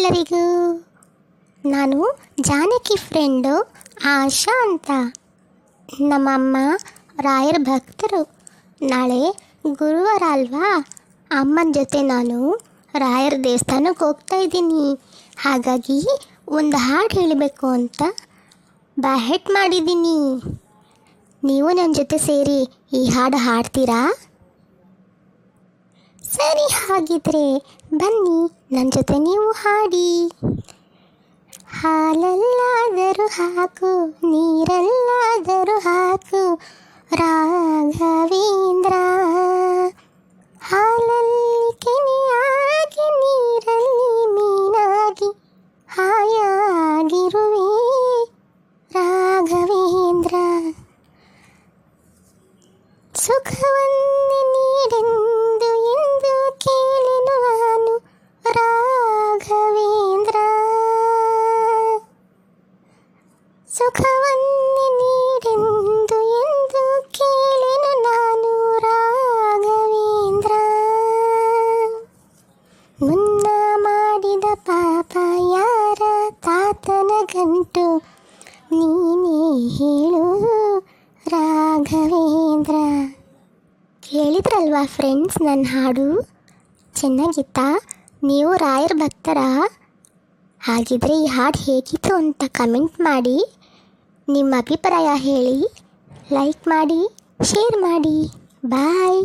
ಎಲ್ಲರಿಗೂ? ನಾನು ಜಾನಕಿ ಫ್ರೆಂಡು ಆಶಾ ಅಂತ. ನಮ್ಮಮ್ಮ ರಾಯರ ಭಕ್ತರು. ನಾಳೆ ಗುರುವಾರ ಅಲ್ವಾ? ಅಮ್ಮನ ಜೊತೆ ನಾನು ರಾಯರ ದೇವಸ್ಥಾನಕ್ಕೆ ಹೋಗ್ತಾ ಇದ್ದೀನಿ. ಹಾಗಾಗಿ ಒಂದು ಹಾಡು ಹೇಳಬೇಕು ಅಂತ ಬ್ಯಾಹೆಟ್ ಮಾಡಿದ್ದೀನಿ. ನೀವು ನನ್ನ ಜೊತೆ ಸೇರಿ ಈ ಹಾಡು ಹಾಡ್ತೀರಾ? ಸರಿ ಹಾಗಿದ್ರೆ ಬನ್ನಿ ನನ್ನ ಜೊತೆ ನೀವು ಹಾಡಿ. ಹಾಲಲ್ಲಾದರೂ ಹಾಕು, ನೀರಲ್ಲಾದರೂ ಹಾಕು, ರಾಘವೇಂದ್ರ. ಹಾಲಲ್ಲಿ ಕೆನೆಯಾಗಿ ನೀರಲ್ಲಿ ಮೀನಾಗಿ, ಹಾಯಾಗಿರುವೆ ರಾಘವೇಂದ್ರ. ಸುಖವನ್ನೇ ನೀಡೆಂದು ಸುಖವನ್ನೇ ನೀಡೆಂದು ಎಂದು ಕೇಳೆನು ನಾನು ರಾಘವೇಂದ್ರ. ಮುನ್ನ ಮಾಡಿದ ಪಾಪ ಯಾರ ತಾತನ ಗಂಟು? ನೀನೇ ಹೇಳು ರಾಘವೇಂದ್ರ. ಕೇಳಿದ್ರಲ್ವಾ ಫ್ರೆಂಡ್ಸ್ ನನ್ನ ಹಾಡು? ಚೆನ್ನಾಗಿತ್ತಾ? ನೀವು ರಾಯರ್ ಭಕ್ತರ? ಹಾಗಿದ್ರೆ ಈ ಹಾಡು ಹೇಗಿತ್ತು ಅಂತ ಕಮೆಂಟ್ ಮಾಡಿ. ನಿಮ್ಮ ಅಭಿಪ್ರಾಯ ಹೇಳಿ ಲೈಕ್ ಮಾಡಿ ಶೇರ್ ಮಾಡಿ. ಬಾಯ್